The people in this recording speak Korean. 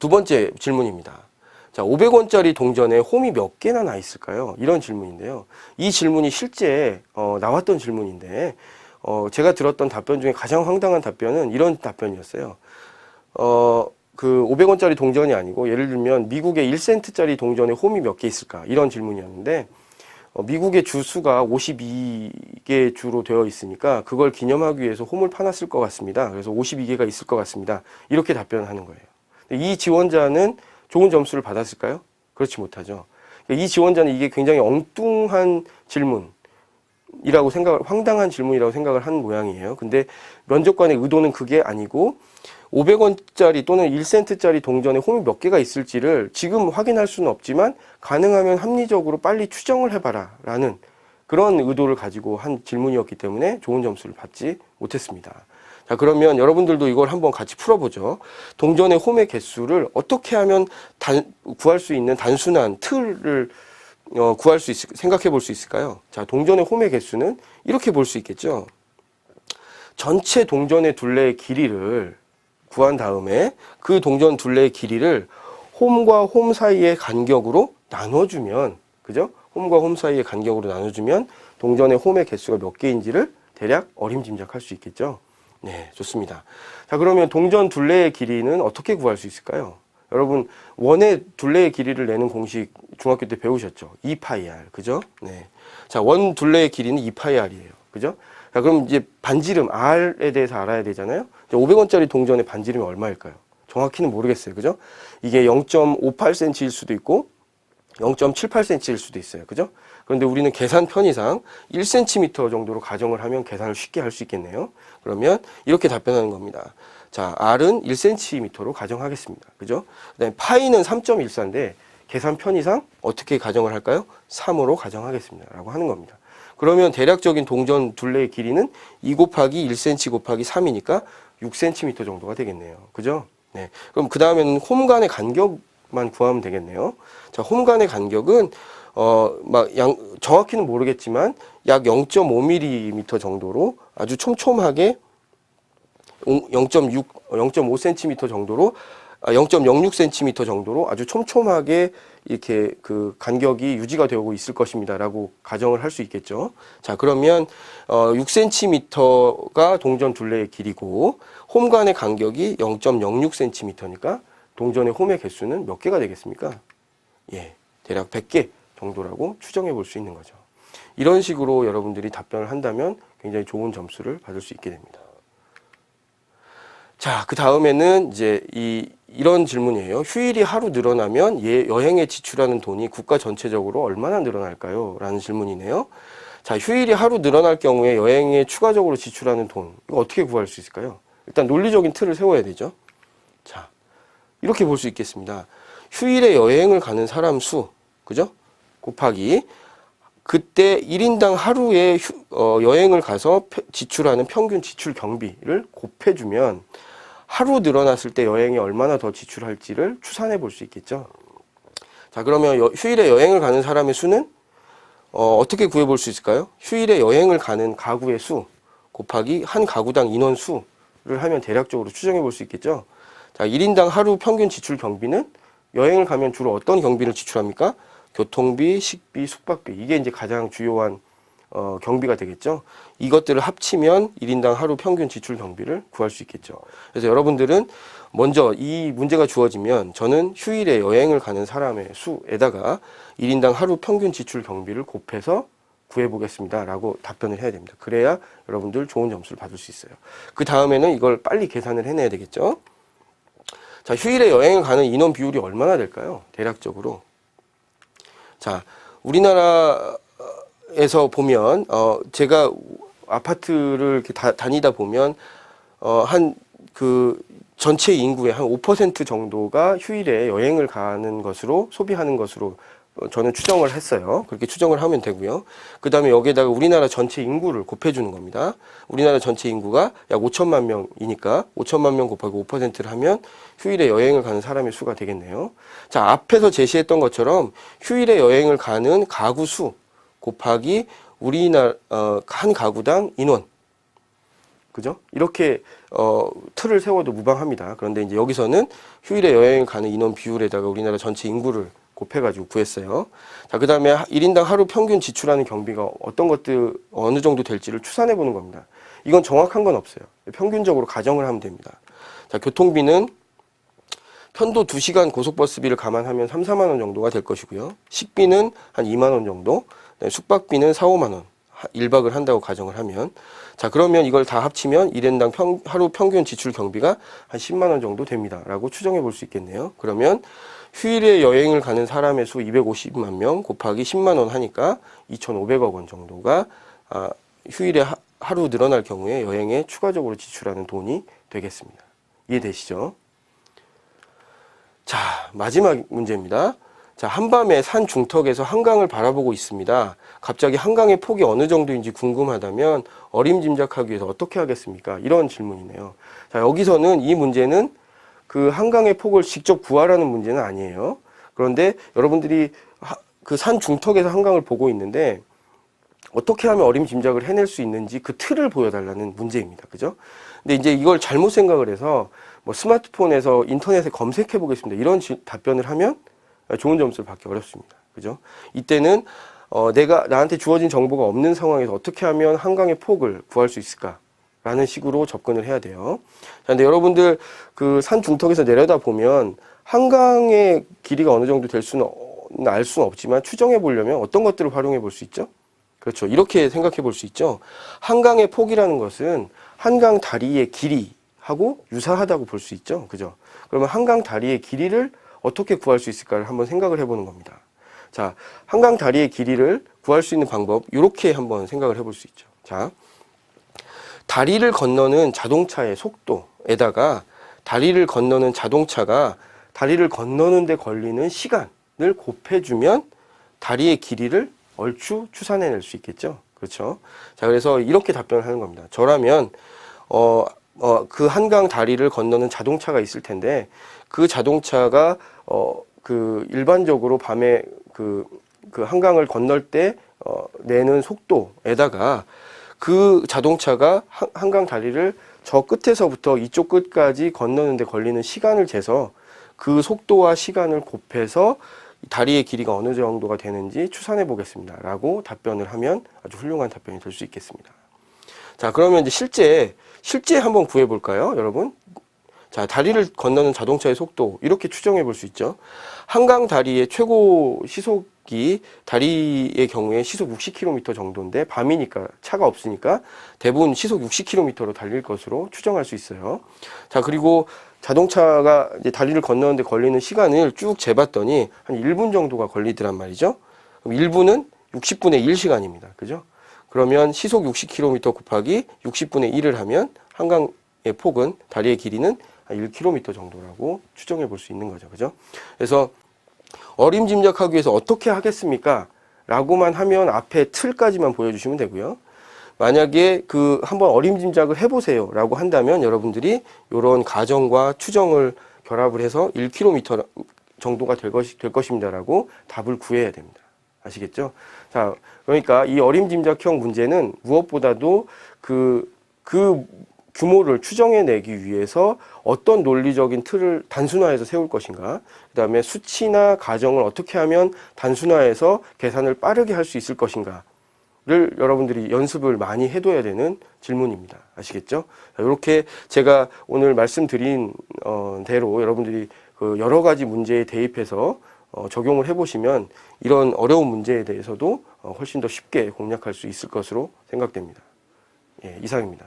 두 번째 질문입니다. 자, 500원짜리 동전에 홈이 몇 개나 나 있을까요? 이런 질문인데요. 이 질문이 실제 어, 나왔던 질문인데 어, 제가 들었던 답변 중에 가장 황당한 답변은 이런 답변이었어요. 어, 그 500원짜리 동전이 아니고 예를 들면 미국의 1센트짜리 동전에 홈이 몇 개 있을까? 이런 질문이었는데 어, 미국의 주수가 52개 주로 되어 있으니까 그걸 기념하기 위해서 홈을 파놨을 것 같습니다. 그래서 52개가 있을 것 같습니다. 이렇게 답변하는 거예요. 이 지원자는 좋은 점수를 받았을까요? 그렇지 못하죠. 이 지원자는 이게 굉장히 엉뚱한 질문이라고 생각을, 황당한 질문이라고 생각을 한 모양이에요. 근데 면접관의 의도는 그게 아니고 500원짜리 또는 1센트짜리 동전에 홈이 몇 개가 있을지를 지금 확인할 수는 없지만 가능하면 합리적으로 빨리 추정을 해봐라 라는 그런 의도를 가지고 한 질문이었기 때문에 좋은 점수를 받지 못했습니다. 자, 그러면 여러분들도 이걸 한번 같이 풀어보죠. 동전의 홈의 개수를 어떻게 하면 단, 구할 수 있는 단순한 틀을 어, 구할 수 있, 생각해 볼 수 있을까요? 자, 동전의 홈의 개수는 이렇게 볼 수 있겠죠. 전체 동전의 둘레의 길이를 구한 다음에 그 동전 둘레의 길이를 홈과 홈 사이의 간격으로 나눠주면, 그죠? 홈과 홈 사이의 간격으로 나눠주면 동전의 홈의 개수가 몇 개인지를 대략 어림짐작할 수 있겠죠. 네, 좋습니다. 자, 그러면 동전 둘레의 길이는 어떻게 구할 수 있을까요? 여러분, 원의 둘레의 길이를 내는 공식 중학교 때 배우셨죠? 2파이R, 그죠? 네. 자, 원 둘레의 길이는 2파이R이에요. 그죠? 자, 그럼 이제 반지름 R에 대해서 알아야 되잖아요? 500원짜리 동전의 반지름이 얼마일까요? 정확히는 모르겠어요. 그죠? 이게 0.58cm일 수도 있고 0.78cm일 수도 있어요. 그죠? 그런데 우리는 계산 편의상 1cm 정도로 가정을 하면 계산을 쉽게 할 수 있겠네요. 그러면 이렇게 답변하는 겁니다. 자, R은 1cm로 가정하겠습니다. 그죠? 그다음에 파이는 3.14인데 계산 편의상 어떻게 가정을 할까요? 3으로 가정하겠습니다. 라고 하는 겁니다. 그러면 대략적인 동전 둘레의 길이는 2 곱하기 1cm 곱하기 3이니까 6cm 정도가 되겠네요. 그죠? 네. 그럼 그 다음에는 홈 간의 간격 만 구하면 되겠네요. 자, 홈 간의 간격은 어, 막, 양, 정확히는 모르겠지만, 약 0.5mm 정도로 아주 촘촘하게 0.6, 0.5cm 정도로, 아, 0.06cm 정도로 아주 촘촘하게 이렇게 그 간격이 유지가 되고 있을 것입니다라고 가정을 할 수 있겠죠. 자, 그러면, 어, 6cm가 동전 둘레의 길이고, 홈 간의 간격이 0.06cm니까, 동전의 홈의 개수는 몇 개가 되겠습니까? 예, 대략 100개. 정도라고 추정해 볼 수 있는 거죠. 이런 식으로 여러분들이 답변을 한다면 굉장히 좋은 점수를 받을 수 있게 됩니다. 자, 그 다음에는 이제 이, 이런 질문이에요. 휴일이 하루 늘어나면 예, 여행에 지출하는 돈이 국가 전체적으로 얼마나 늘어날까요? 라는 질문이네요. 자, 휴일이 하루 늘어날 경우에 여행에 추가적으로 지출하는 돈, 이거 어떻게 구할 수 있을까요? 일단 논리적인 틀을 세워야 되죠. 자, 이렇게 볼 수 있겠습니다. 휴일에 여행을 가는 사람 수, 그죠? 곱하기 그때 1인당 하루에 휴, 어, 여행을 가서 페, 지출하는 평균 지출 경비를 곱해주면 하루 늘어났을 때 여행에 얼마나 더 지출할지를 추산해 볼 수 있겠죠. 자, 그러면 여, 휴일에 여행을 가는 사람의 수는 어, 어떻게 구해 볼 수 있을까요? 휴일에 여행을 가는 가구의 수 곱하기 한 가구당 인원 수를 하면 대략적으로 추정해 볼 수 있겠죠. 자, 1인당 하루 평균 지출 경비는 여행을 가면 주로 어떤 경비를 지출합니까? 교통비, 식비, 숙박비 이게 이제 가장 주요한 어, 경비가 되겠죠. 이것들을 합치면 1인당 하루 평균 지출 경비를 구할 수 있겠죠. 그래서 여러분들은 먼저 이 문제가 주어지면 저는 휴일에 여행을 가는 사람의 수에다가 1인당 하루 평균 지출 경비를 곱해서 구해보겠습니다. 라고 답변을 해야 됩니다. 그래야 여러분들 좋은 점수를 받을 수 있어요. 그 다음에는 이걸 빨리 계산을 해내야 되겠죠. 자, 휴일에 여행을 가는 인원 비율이 얼마나 될까요? 대략적으로. 자, 우리나라에서 보면, 어, 제가 아파트를 이렇게 다, 다니다 보면, 어, 한, 그, 전체 인구의 한 5% 정도가 휴일에 여행을 가는 것으로, 소비하는 것으로 어, 저는 추정을 했어요. 그렇게 추정을 하면 되고요. 그 다음에 여기에다가 우리나라 전체 인구를 곱해주는 겁니다. 우리나라 전체 인구가 약 5천만 명이니까 5천만 명 곱하기 5%를 하면 휴일에 여행을 가는 사람의 수가 되겠네요. 자, 앞에서 제시했던 것처럼 휴일에 여행을 가는 가구 수 곱하기 우리나라, 어, 한 가구당 인원. 그죠? 이렇게 어, 틀을 세워도 무방합니다. 그런데 이제 여기서는 휴일에 여행을 가는 인원 비율에다가 우리나라 전체 인구를 곱해가지고 구했어요. 자, 그 다음에 1인당 하루 평균 지출하는 경비가 어떤 것들, 어느 정도 될지를 추산해 보는 겁니다. 이건 정확한 건 없어요. 평균적으로 가정을 하면 됩니다. 자, 교통비는 편도 2시간 고속버스비를 감안하면 3, 4만 원 정도가 될 것이고요. 식비는 한 2만 원 정도, 그다음에 숙박비는 4, 5만 원. 1박을 한다고 가정을 하면 자 그러면 이걸 다 합치면 1인당 평, 하루 평균 지출 경비가 한 10만 원 정도 됩니다 라고 추정해 볼 수 있겠네요 그러면 휴일에 여행을 가는 사람의 수 250만 명 곱하기 10만 원 하니까 2,500억 원 정도가 아, 휴일에 하, 하루 늘어날 경우에 여행에 추가적으로 지출하는 돈이 되겠습니다 이해되시죠? 자, 마지막 문제입니다. 자, 한밤에 산 중턱에서 한강을 바라보고 있습니다. 갑자기 한강의 폭이 어느 정도인지 궁금하다면 어림짐작하기 위해서 어떻게 하겠습니까? 이런 질문이네요. 자, 여기서는 이 문제는 그 한강의 폭을 직접 구하라는 문제는 아니에요. 그런데 여러분들이 그 산 중턱에서 한강을 보고 있는데 어떻게 하면 어림짐작을 해낼 수 있는지 그 틀을 보여달라는 문제입니다. 그죠? 근데 이제 이걸 잘못 생각을 해서 뭐 스마트폰에서 인터넷에 검색해 보겠습니다. 이런 지- 답변을 하면 좋은 점수를 받기 어렵습니다. 그죠? 이때는 어, 내가 나한테 주어진 정보가 없는 상황에서 어떻게 하면 한강의 폭을 구할 수 있을까? 라는 식으로 접근을 해야 돼요. 자, 근데 여러분들 그 산 중턱에서 내려다 보면 한강의 길이가 어느 정도 될 수는 어- 알 수는 없지만 추정해 보려면 어떤 것들을 활용해 볼 수 있죠? 그렇죠. 이렇게 생각해 볼 수 있죠. 한강의 폭이라는 것은 한강 다리의 길이하고 유사하다고 볼 수 있죠. 그죠? 그러면 한강 다리의 길이를 어떻게 구할 수 있을까를 한번 생각을 해 보는 겁니다. 자, 한강 다리의 길이를 구할 수 있는 방법, 이렇게 한번 생각을 해 볼 수 있죠. 자, 다리를 건너는 자동차의 속도에다가 다리를 건너는 자동차가 다리를 건너는데 걸리는 시간을 곱해주면 다리의 길이를 얼추 추산해낼 수 있겠죠. 그렇죠. 자, 그래서 이렇게 답변을 하는 겁니다. 저라면, 어, 어, 그 한강 다리를 건너는 자동차가 있을 텐데, 그 자동차가, 어, 그 일반적으로 밤에 그, 그 한강을 건널 때, 어, 내는 속도에다가 그 자동차가 한- 한강 다리를 저 끝에서부터 이쪽 끝까지 건너는데 걸리는 시간을 재서 그 속도와 시간을 곱해서 다리의 길이가 어느 정도가 되는지 추산해 보겠습니다. 라고 답변을 하면 아주 훌륭한 답변이 될 수 있겠습니다. 자, 그러면 이제 실제, 실제 한번 구해 볼까요, 여러분? 자, 다리를 건너는 자동차의 속도, 이렇게 추정해 볼 수 있죠. 한강 다리의 최고 시속이 다리의 경우에 시속 60km 정도인데, 밤이니까 차가 없으니까 대부분 시속 60km로 달릴 것으로 추정할 수 있어요. 자, 그리고 자동차가 이제 다리를 건너는데 걸리는 시간을 쭉 재봤더니 한 1분 정도가 걸리더란 말이죠. 그럼 1분은 60분의 1시간입니다. 그죠? 그러면 시속 60km 곱하기 60분의 1을 하면 한강의 폭은 다리의 길이는 한 1km 정도라고 추정해 볼 수 있는 거죠. 그죠? 그래서 어림짐작하기 위해서 어떻게 하겠습니까? 라고만 하면 앞에 틀까지만 보여주시면 되고요. 만약에 그 한번 어림짐작을 해보세요 라고 한다면 여러분들이 이런 가정과 추정을 결합을 해서 1km 정도가 될, 것이, 될 것입니다 라고 답을 구해야 됩니다. 아시겠죠? 자, 그러니까 이 어림짐작형 문제는 무엇보다도 그, 그 규모를 추정해내기 위해서 어떤 논리적인 틀을 단순화해서 세울 것인가, 그 다음에 수치나 가정을 어떻게 하면 단순화해서 계산을 빠르게 할 수 있을 것인가, 를 여러분들이 연습을 많이 해둬야 되는 질문입니다. 아시겠죠? 이렇게 제가 오늘 말씀드린 어, 대로 여러분들이 그 여러 가지 문제에 대입해서 어, 적용을 해보시면 이런 어려운 문제에 대해서도 어, 훨씬 더 쉽게 공략할 수 있을 것으로 생각됩니다. 예, 이상입니다.